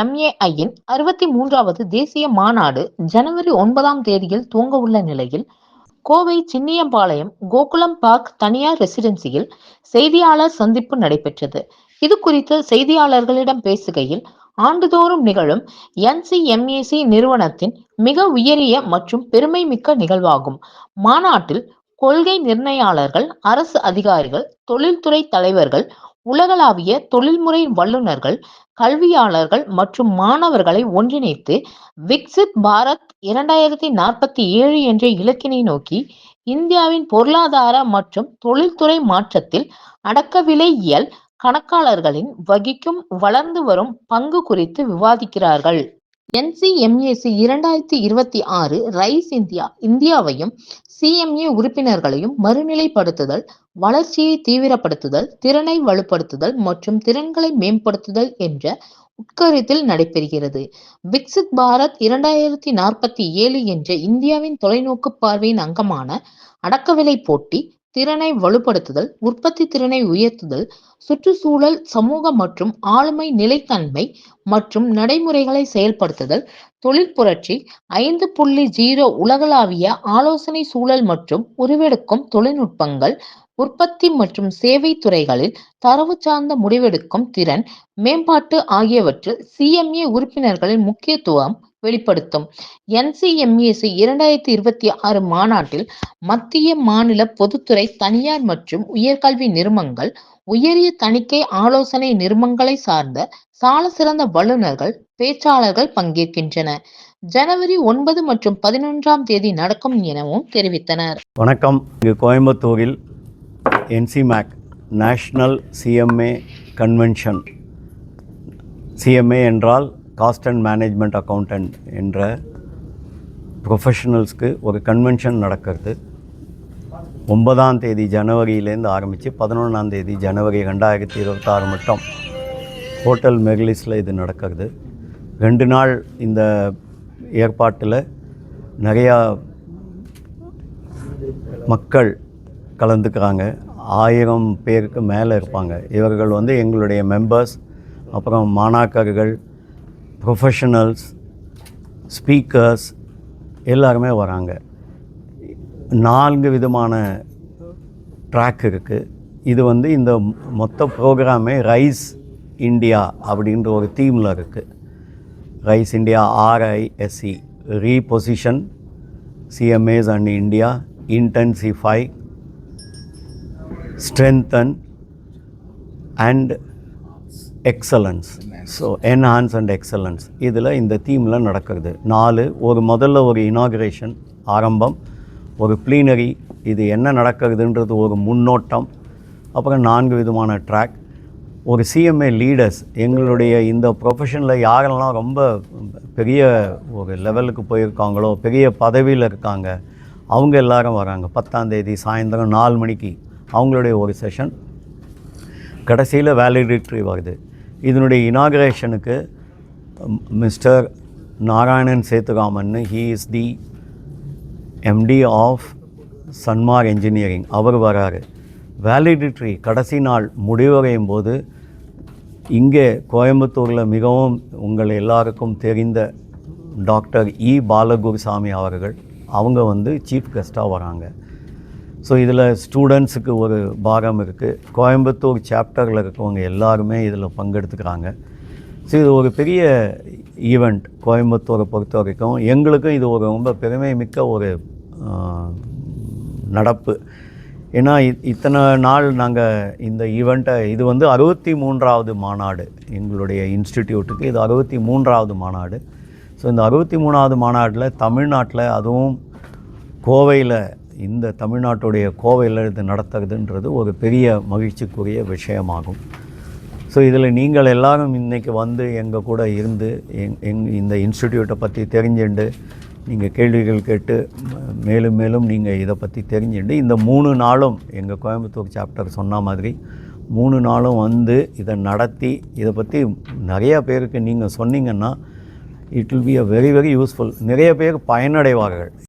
எம்ஏஐயின் அறுபத்தி மூன்றாவது தேசிய மாநாடு ஜனவரி ஒன்பதாம் தேதியில் துவங்கவுள்ள நிலையில் கோவை சின்னியம்பாளையம் கோகுலம் பார்க் தனியார் ரெசிடென்சியில் செய்தியாளர் சந்திப்பு நடைபெற்றது. இது குறித்து செய்தியாளர்களிடம் பேசுகையில் ஆண்டுதோறும் நிகழும் என்சிஎம்ஏசி நிறுவனத்தின் மிக உயரிய மற்றும் பெருமை மிக்க நிகழ்வாகும். மாநாட்டில் கொள்கை நிர்ணயாளர்கள் அரசு அதிகாரிகள் தொழில்துறை தலைவர்கள் உலகளாவிய தொழில்முறை வல்லுநர்கள் கல்வியாளர்கள் மற்றும் மாணவர்களை ஒன்றிணைத்து விக்சித் பாரத் இரண்டாயிரத்தி நாற்பத்தி ஏழு என்ற இலக்கினை நோக்கி இந்தியாவின் பொருளாதார மற்றும் தொழில்துறை மாற்றத்தில் அடக்கவிலையியல் கணக்காளர்களின் வகிக்கும் வளர்ந்து வரும் பங்கு குறித்து விவாதிக்கிறார்கள். என்சிஎம்ஏசி இரண்டாயிரத்தி இருபத்தி ஆறு ரைஸ் இந்தியா இந்தியாவையும் சிஎம்ஏ உறுப்பினர்களையும் மறுநிலைப்படுத்துதல் வளர்ச்சியை தீவிரப்படுத்துதல் திறனை வலுப்படுத்துதல் மற்றும் திறன்களை மேம்படுத்துதல் என்ற உட்கருத்தில் நடைபெறுகிறது. விக்சித் பாரத் இரண்டாயிரத்தி நாற்பத்தி ஏழு என்ற இந்தியாவின் தொலைநோக்கு பார்வையின் அங்கமான அடக்கவிலை போட்டி திறனை வலுப்படுத்துதல் உற்பத்தி திறனை உயர்த்துதல் சுற்றுச்சூழல் சமூக மற்றும் ஆளுமை நிலைத்தன்மை மற்றும் நடைமுறைகளை செயல்படுத்துதல் தொழில் புரட்சி ஐந்து புள்ளி ஜீரோ உலகளாவிய ஆலோசனை சூழல் மற்றும் உருவெடுக்கும் தொழில்நுட்பங்கள் உற்பத்தி மற்றும் சேவை துறைகளில் தரவு சார்ந்த முடிவெடுக்கும் திறன் மேம்பாட்டு ஆகியவற்றில் சிஎம்ஏ உறுப்பினர்களின் முக்கியத்துவம் வெளிப்படுத்தும். என்சிஎம்ஏசி இரண்டாயிரத்தி இருபத்தி ஆறு மாநாட்டில் மத்திய மாநில பொதுத்துறை தனியார் மற்றும் உயர்கல்வி நிறுவனங்கள் உயரிய தணிக்கை ஆலோசனை நிறுவனங்களை சார்ந்த சால சிறந்த வல்லுநர்கள் பேச்சாளர்கள் பங்கேற்கின்றன ஜனவரி ஒன்பது மற்றும் பதினொன்றாம் தேதி நடக்கும் எனவும் தெரிவித்தனர். வணக்கம். இங்கு கோயம்புத்தூரில் என்சிமேக் நேஷ்னல் சிஎம்ஏ கன்வென்ஷன் சிஎம்ஏ என்றால் காஸ்ட் அண்ட் மேனேஜ்மெண்ட் அக்கௌண்டன்ட் என்ற ப்ரொஃபஷனல்ஸ்க்கு ஒரு கன்வென்ஷன் நடக்கிறது. ஒன்பதாம் தேதி ஜனவரியிலேருந்து ஆரம்பித்து பதினொன்றாம் தேதி ஜனவரி ரெண்டாயிரத்தி இருபத்தாறு மட்டும் ஹோட்டல் மெர்லிஸில் இது நடக்கிறது. ரெண்டு நாள் இந்த ஏற்பாட்டில் நிறையா மக்கள் கலந்துக்கிறாங்க. ஆயிரம் பேருக்கு மேலே இருப்பாங்க. இவர்கள் வந்து எங்களுடைய மெம்பர்ஸ் அப்புறம் மாணாக்கர்கள் ப்ரொஃபஷனல்ஸ் ஸ்பீக்கர்ஸ் எல்லாருமே வராங்க. நான்கு விதமான ட்ராக் இருக்குது இது வந்து இந்த மொத்த ப்ரோக்ராமே ரைஸ் இந்தியா அப்படின்ற ஒரு தீமில் இருக்குது rise India RISC reposition CMAs and India intensify strengthen and excellence so enhance and excellence இதில் இந்த தீமில் நடக்கிறது. நாலு ஒரு முதல்ல ஒரு இனாகிரேஷன் ஆரம்பம் ஒரு ப்ளீனரி இது என்ன நடக்கிறதுன்றது ஒரு முன்னோட்டம் அப்புறம் நான்கு விதமான ட்ராக் ஒரு சிஎம்ஏ லீடர்ஸ் எங்களுடைய இந்த ப்ரொஃபஷனில் யாரெல்லாம் ரொம்ப பெரிய ஒரு லெவலுக்கு போயிருக்காங்களோ பெரிய பதவியில் இருக்காங்க அவங்க எல்லாரும் வராங்க. பத்தாந்தேதி சாயந்தரம் நாலு மணிக்கு. அவங்களுடைய ஒரு செஷன் கடைசியில் வேலிடிட்ரி வருது. இதனுடைய இனாகரேஷனுக்கு mister Narayanan Sethuraman he is the MD of Sanmar engineering அவர் வராரு. வேலிடிட்ரி கடைசி நாள் முடிவடையும் போது இங்கே கோயம்புத்தூரில் மிகவும் உங்கள் எல்லாருக்கும் தெரிந்த டாக்டர் இ e. பாலகுருசாமி அவர்கள் அவங்க வந்து சீஃப் கெஸ்ட்டாக வராங்க. ஸோ இதில் ஸ்டூடெண்ட்ஸுக்கு ஒரு பாகம் இருக்குது கோயம்புத்தூர் சாப்டரில் இருக்கவங்க எல்லாருமே இதில் பங்கெடுத்துக்கிறாங்க. ஸோ இது ஒரு பெரிய ஈவெண்ட் கோயம்புத்தூரை பொறுத்த வரைக்கும். எங்களுக்கும் இது ஒரு ரொம்ப பெருமை மிக்க ஒரு நடப்பு. ஏன்னா இத்தனை நாள் நாங்கள் இந்த ஈவெண்ட்டை இது வந்து அறுபத்தி மூன்றாவது மாநாடு. எங்களுடைய இன்ஸ்டிடியூட்டுக்கு இது அறுபத்தி மூன்றாவது மாநாடு. ஸோ இந்த அறுபத்தி மூணாவது மாநாட்டில் தமிழ்நாட்டில் அதுவும் கோவையில் இந்த தமிழ்நாட்டுடைய கோவையில் இது நடத்துறதுன்றது ஒரு பெரிய மகிழ்ச்சிக்குரிய விஷயமாகும். ஸோ இதில் நீங்கள் எல்லாரும் இன்றைக்கி வந்து எங்கள் கூட இருந்து எங் எங் இந்த இன்ஸ்டிடியூட்டை பற்றி தெரிஞ்சுண்டு நீங்கள் கேள்விகள் கேட்டு மேலும் மேலும் நீங்கள் இதை பற்றி தெரிஞ்சுண்டு இந்த மூணு நாளும் எங்கள் கோயம்புத்தூர் சாப்டர் சொன்ன மாதிரி மூணு நாளும் வந்து இதை நடத்தி இதை பற்றி நிறையா பேருக்கு நீங்கள் சொன்னீங்கன்னா it will be a very very useful நிறைய பேர் பயனடைவார்கள்.